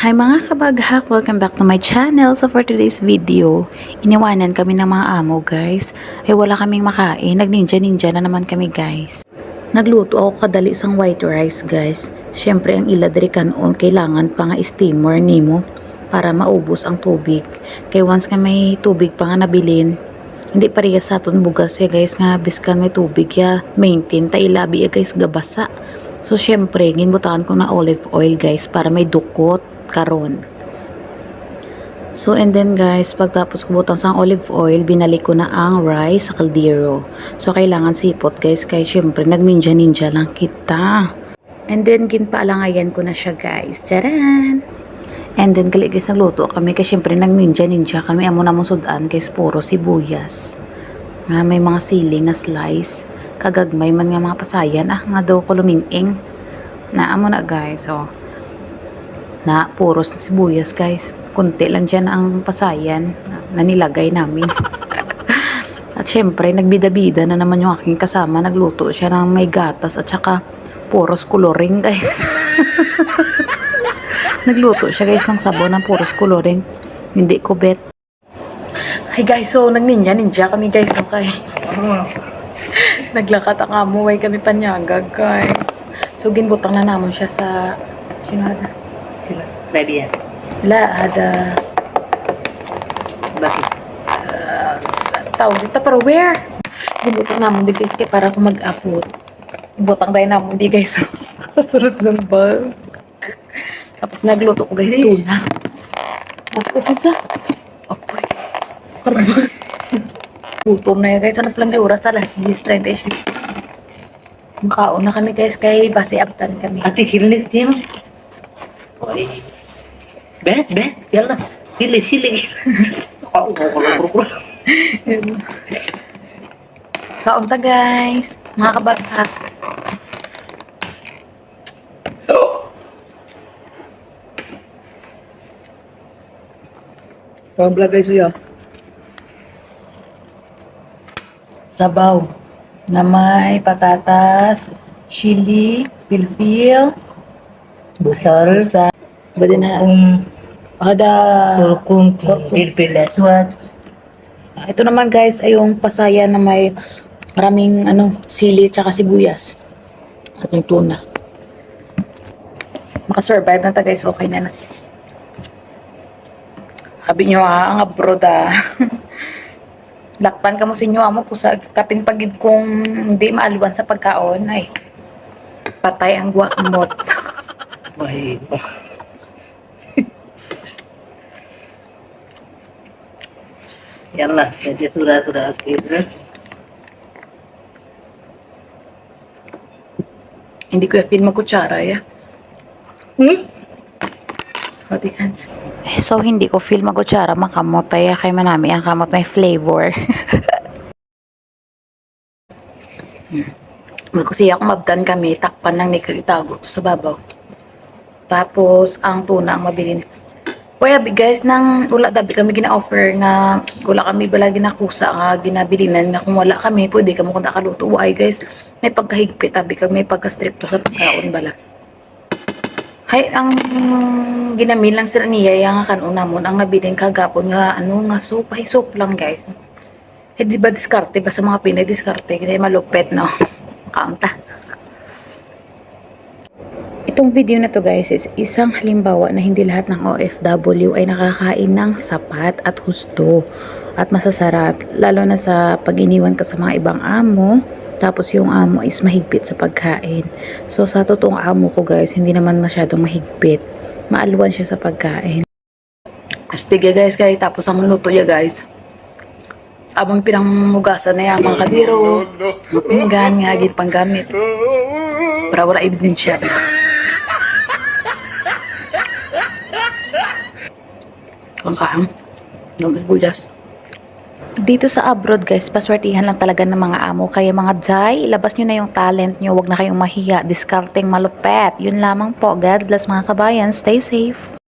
Hi mga kabaghat! Welcome back to my channel. So for today's video, iniwanan kami ng mga amo guys. Ay wala kaming makain. Nag-ninja-ninja na naman kami guys. Nagluto ako kadali isang white rice guys. Siyempre ang iladri kanon kailangan pa nga steamer nimo para maubos ang tubig. Kay once nga may tubig pa nga nabilin, hindi parehas sa aton bugas ya guys nga biskan may tubig ya maintain ta ilabi ya guys gabasa. So syempre ginbutaan ko na olive oil guys para may dukot karon. So and then guys, pagtapos ko butang sa olive oil, binalik ko na ang rice sa kaldero. So kailangan sipot guys, kaya syempre nag-ninja ninja lang kita. And then ginpaalangayan ko na siya guys. Charan! And then kali guys nagluto kami kasi syempre nag ninja ninja kami amo na mong sudan guys puro sibuyas. Nga may mga sili na slice. Kagagmay man nga mga pasayan ah nga daw ko luminging. Na amo na guys so na puros na sibuyas guys. Kunti lang dyan ang pasayan na nilagay namin. at syempre, nagbida-bida na naman yung aking kasama. Nagluto siya ng may gatas at saka puros coloring guys. Nagluto siya guys ng sabaw ng puros coloring. Hindi ko bet. Hi guys, so nag-ninja ninja kami guys. Okay. Naglakat ang amuway kami panyagag guys. So ginbutang na namon siya sa sinada. Sila. Ready yan. La, ada Bakit? tawag dito pero where? Ginbutang namon di guys kay para ko mag-upload. Butang tayo namon di guys sa sunod-sunod ba? Tapos nagluto ko guys tuna. Tapos sa Apoy. Karbas. Gutom na yan guys. Ano palang oras? Alas 10.30. Makaon na kami guys kay base abtan kami. Ate, niya mo. Oy. Bet, bet. Yalla. Sili, sili. Ako, ako lang puro Kaon ta guys. Mga kabaghat. Tawag vlog guys, uya. Sabaw. Na may patatas, chili, pilpil, Busal. sa Bada na. Kung Ada. kung Kurkung. pilpil aswat. Ito naman guys ay yung pasaya na may maraming ano, sili tsaka sibuyas. At yung tuna. Makasurvive na ta guys, okay na na. Sabi nyo ah, ang abroad ah. Lakpan ka mo sa inyo amo sa kapin pagid kung hindi maaluan sa pagkaon ay patay ang guakmot. May... Yalla, jadi sudah-sudah akhir. hindi ko ya-feel magkutsara ya. Hmm? Pati hands. So, hindi ko feel magutsara makamot. Kaya kay manami ang kamot may flavor. Kasi ako mabdan kami, takpan lang ni itago to sa babaw. Tapos, ang tuna ang mabilin. Kuya, bi- guys, nang wala dabi kami gina-offer nga wala kami bala ginakusa nga ginabilinan na kung wala kami, pwede kamo kung nakaluto. Why, guys, may pagkahigpit, tabi kag may pagka-stricto sa pagkaon bala. Hay, ang ginamin lang sila niya nga kanuna mo, ang nabilin kagapon nga, ano nga soup, ay soup lang guys. Eh, di ba diskarte ba sa mga Pinay, diskarte, kaya malupet, no? Kaunta. Itong video na to guys is isang halimbawa na hindi lahat ng OFW ay nakakain ng sapat at husto at masasarap lalo na sa pag iniwan ka sa mga ibang amo tapos yung amo is mahigpit sa pagkain. So sa totoong amo ko guys, hindi naman masyadong mahigpit. Maaluan siya sa pagkain. Astig ya guys, kaya tapos ang luto ya guys. Abang pinangmugasan na yung mga kadiro. Pinggan nga, gin panggamit. Para wala ebidensya. Ang kaang. Ng bujas. Dito sa abroad guys, paswertihan lang talaga ng mga amo. Kaya mga jay, ilabas nyo na yung talent nyo. Huwag na kayong mahiya. Discarding malupet. Yun lamang po. God bless mga kabayan. Stay safe.